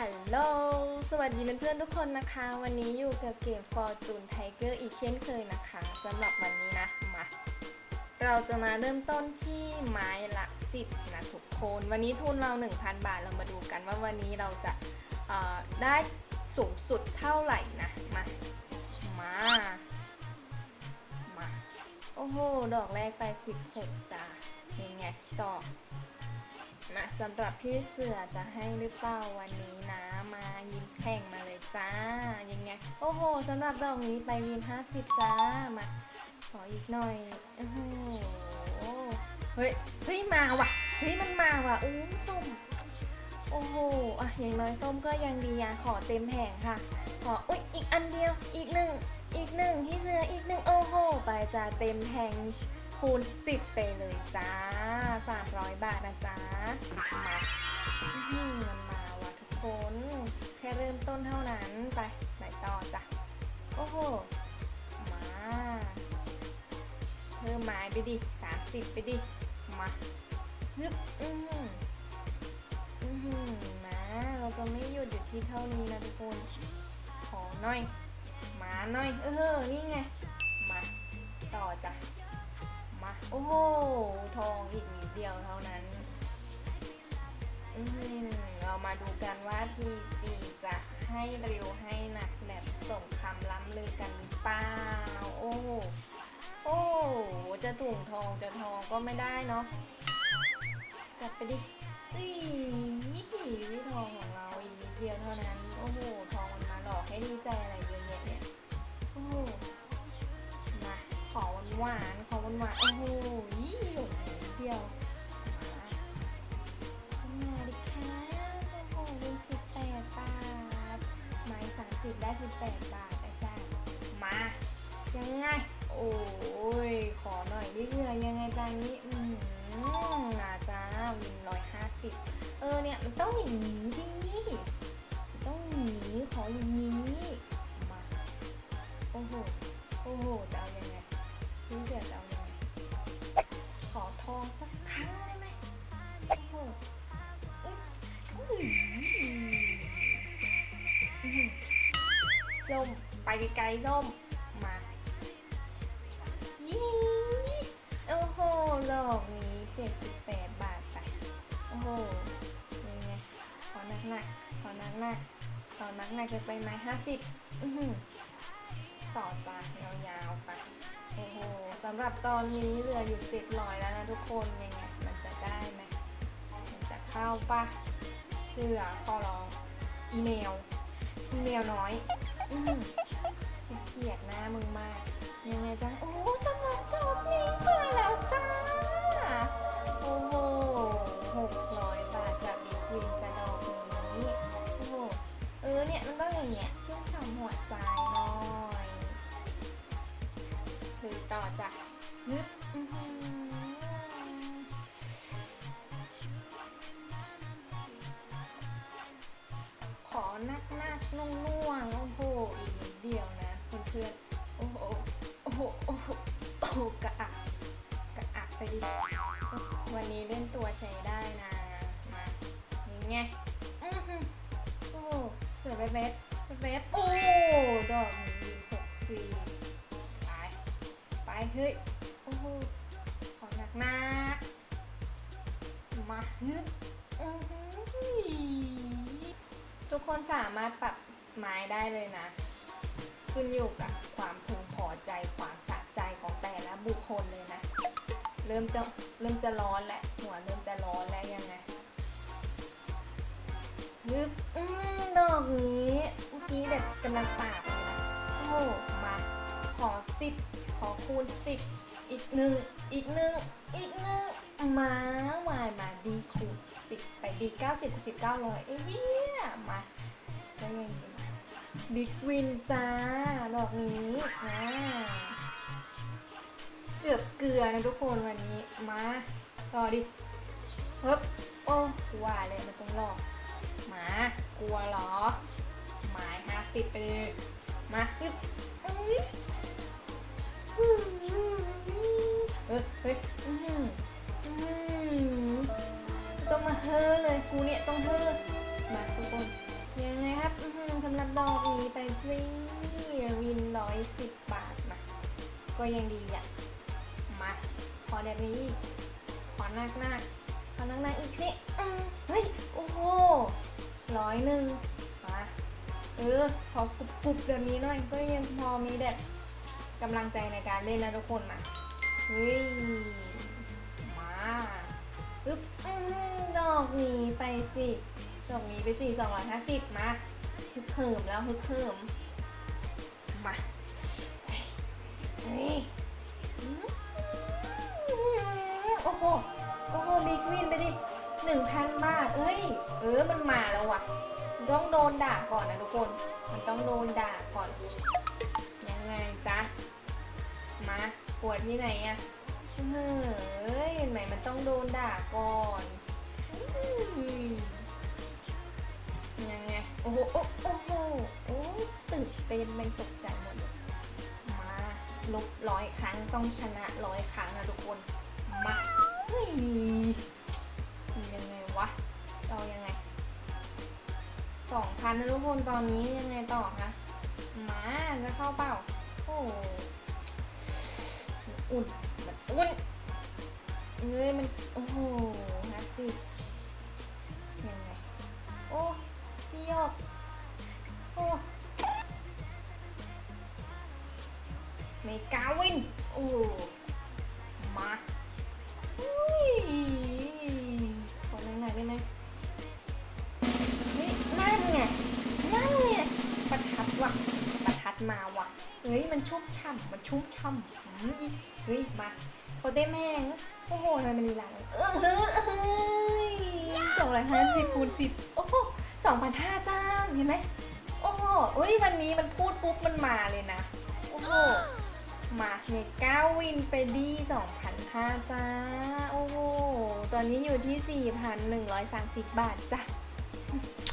ฮัลโหล สวัสดีเพื่อนๆทุกคนนะคะ วันนี้อยู่กับเกม Fortune Tiger อีกเช่นเคยนะคะสำหรับวันนี้นะ มา เราจะมาเริ่มต้นที่ไม้ละสิบนะทุกคน วันนี้ทุนเรา 1,000 บาท เรามาดูกันว่าวันนี้เราจะเอ่อได้สูงสุดเท่าไหร่นะ มา มา มา โอ้โห ดอกแรกไป 16จ้ายังไงต่อ มาสำหรับพี่เสือจะให้หรือเปล่าวันนี้นะ มายิ้มแฉ่งมาเลยจ้า ยังไง โอ้โหสำหรับดอกนี้ไปวิน50จ้า มาขออีกหน่อยโอ้โหเฮ้ย เฮ้ยมาว่ะ เฮ้ยมันมาว่ะอู้ส้ม โอ้โหอะอย่างน้อยส้มก็ยังดีอะขอเต็มแผงค่ะ ขออุ้ยอีกอันเดียว อีกหนึ่ง อีกหนึ่งพี่เสืออีกหนึ่งโอ้โห ไปจ้าเต็มแผง คูณ 10 ไปเลยจ้า 300 บาทนะจ๊ะมาอื้อหือมันมาว่ะทุกคน แค่เริ่มต้นเท่านั้นไปไหนต่อจ้ะ โอ้โห มา เพิ่มไม้ไปดิ 30 ไปดิ มาฮึบอือหืออือหือนะ เราจะไม่หยุดอยู่ที่เท่านี้นะทุกคน ขอหน่อย มาหน่อย เออ นี่ไง มา ต่อจ้ะ มาโอ้โหทองอีกนิดเดียวเท่านั้นอืมเรามาดูกันว่า PG จะให้เร็วให้หนักแบบส่งคำล้ำลือกันเปล่าโอ้โหโอ้โหจะถุงทองจะทองก็ไม่ได้เนาะจัดไปดิอีวิทองของเราอีกนิดเดียวเท่านั้น โอ้โหทองมันมาหลอกให้ดีใจอะไรเยอะแยะเนี่ยโอ้โหมาขอหวานขอ หวานโอ้โหยี่หยดเดียวมาาดิค่ะโอ้โหเป็นสิบแปดบาทไม้สามสิบได้สิบแปดบาทไอ้ซ่ามายังไง โอ้ย ขอหน่อยดิเพื่อยังไงตอนนี้ อืมอาจ้าวินร้อยห้าสิบเออเนี่ย มันต้องอย่างนี้ดิมันต้องอย่างนี้ขออย่าง ส้มไปไกลๆส้มมายี่โอ้โหดอกนี้78บาทไป โอ้โหยังไงขอหนักๆขอหนักๆขอหนักจะไปไหม50อือหือต่อจ้ายาวๆไป โอ้โหสำหรับตอนนี้เหลืออยู่สิบร้อยแล้วนะทุกคนยังไงมันจะได้ไหมมันจะเข้าปะเสือขอร้องอีเมลอีเมลน้อย อืมเกลียดหน้ามึงมาก ยังไงจ้าโอ้สำหรับจบนี้มาแล้วจ้า โอ้โหหกร้อยบาทจากบิ๊กวินจะดอกนี้โอ้โหเออเนี่ยมันต้องอย่างเงี้ยชื่นชมหัวใจหน่อยคือต่อจากนึก วันนี้เล่นตัวใช้ได้นะมาอย่างเงี้ยอื้อหือโอ้เสือเบสเบสเบสโอ้ดอกนี้หกสี่ไปไปเฮ้ยโอ้โหของหนักนักมาฮึอือหือทุกคนสามารถปรับไม้ได้เลยนะ ขึ้นอยู่กับความพึง เริ่มจะเริ่มจะร้อนแล้วหัวเริ่มจะร้อนแล้วยังไงนึกอืมดอกนี้เมื่อกี้แบบกำลังสาบเลยนะโอ้มาขอสิบขอคูณสิบอีกหนึ่งอีกหนึ่งอีกหนึ่งมาวายมาดีคูณสิบไปดีเก้าสิบสิบเก้าร้อยเอ้ยเหี้ยมาได้ยังไงบิ๊กวินจ้าดอกนี้อ่า กือบเกลือนะทุกคนวันนี้ มาต่อดิเฮ้บโอ้กูว่าเลยมันต้องรอหมากลัวเหรอ หมายห้าสิบไปเลยมาฮึบอุ้ยเฮ้ยเฮ้ยอื้อหืออื้อหือต้องมาเฮ้อเลยกูเนี่ยต้องเฮ้อมาทุกคนยังไงครับอื้อหือสำหรับดอกนี้ไปสิวินร้อยสิบบาทนะก็ยังดีอะ มาขอแบบนี้ขอหนักหนักๆขอหนักหนักๆอีกสิเฮ้ยโอ้โหร้อยหนึ่งมาเออขอกรุบกรุบแบบนี้หน่อยก็ยังพอมีแบบกำลังใจในการเล่นนะทุกคนนะเฮ้ยมาปึ๊บดอกนี้ไปสิดอกนี้ไปสี่สองร้อยห้าสิบมาฮึกเหิมแล้วฮึกเหิมมา เอ้ย เออ มันมาแล้วว่ะต้องโดนด่าก่อนนะทุกคน มันต้องโดนด่าก่อน ยังไงจ๊ะ มาปวดที่ไหนอะเฮ้ยเห็นไหมมันต้องโดนด่าก่อนยังไง โอ้โห โอ้โห โอ้ตื่นเต้นแม่ตกใจหมดเลยมาลบร้อยครั้งต้องชนะร้อยครั้งนะทุกคน มาเฮ้ยยังไงวะ เอายังไงสองพันนะทุกคนตอนนี้ยังไงต่อคะมาจะเข้าเปล่า โอ้อุ่นมันอุ่นเอ้ยมันโอ้โหนะสิยังไงโอ้พี่ยกโอ้เมกาวินโอ้มาอุ้ยขอหน่อยๆได้ไหม มาว่ะเฮ้ยมันชุ่มฉ่ำมันชุ่มฉ่ำอืมอีเฮ้ยมาโคเต้แม่งโอ้โหทำไมมันลีลาเออเฮ้ยสองร้อยห้าสิบคูณสิบโอ้โหสองพันห้าจ้าเห็นไหมโอ้โหเฮ้ยวันนี้มันพูดปุ๊บมันมาเลยนะโอ้โหมาเมก้าวินไปดี2,005จ้าโอ้โหตอนนี้อยู่ที่4,130บาทจ้ะยังไง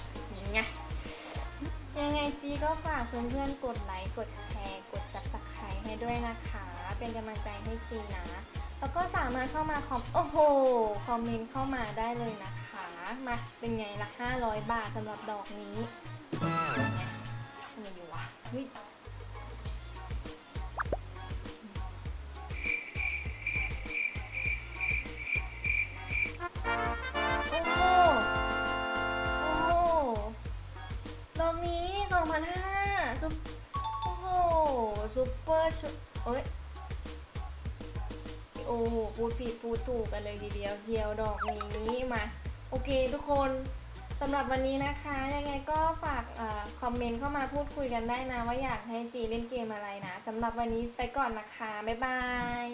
ยังไงจีก็ฝากเพื่อนๆ กดไลค์ กดแชร์ กด subscribe ให้ด้วยนะคะ เป็นกำลังใจให้จีนะ แล้วก็สามารถเข้ามาคอม โอ้โห คอมเมนต์เข้ามาได้เลยนะคะ มาเป็นไงละ500 บาทสำหรับดอกนี้เป็นไงทำไมอยู่วะ ซูเปอร์ชุเอ้ยโอ้โหพูดผิดพูดถูกกันเลยทีเดียวเจียวดอกนี้มา โอเคทุกคนสำหรับวันนี้นะคะ ยังไงก็ฝากอคอมเมนต์เข้ามาพูดคุยกันได้นะ ว่าอยากให้จีเล่นเกมอะไรนะสำหรับวันนี้ไปก่อนนะคะ บ๊ายบาย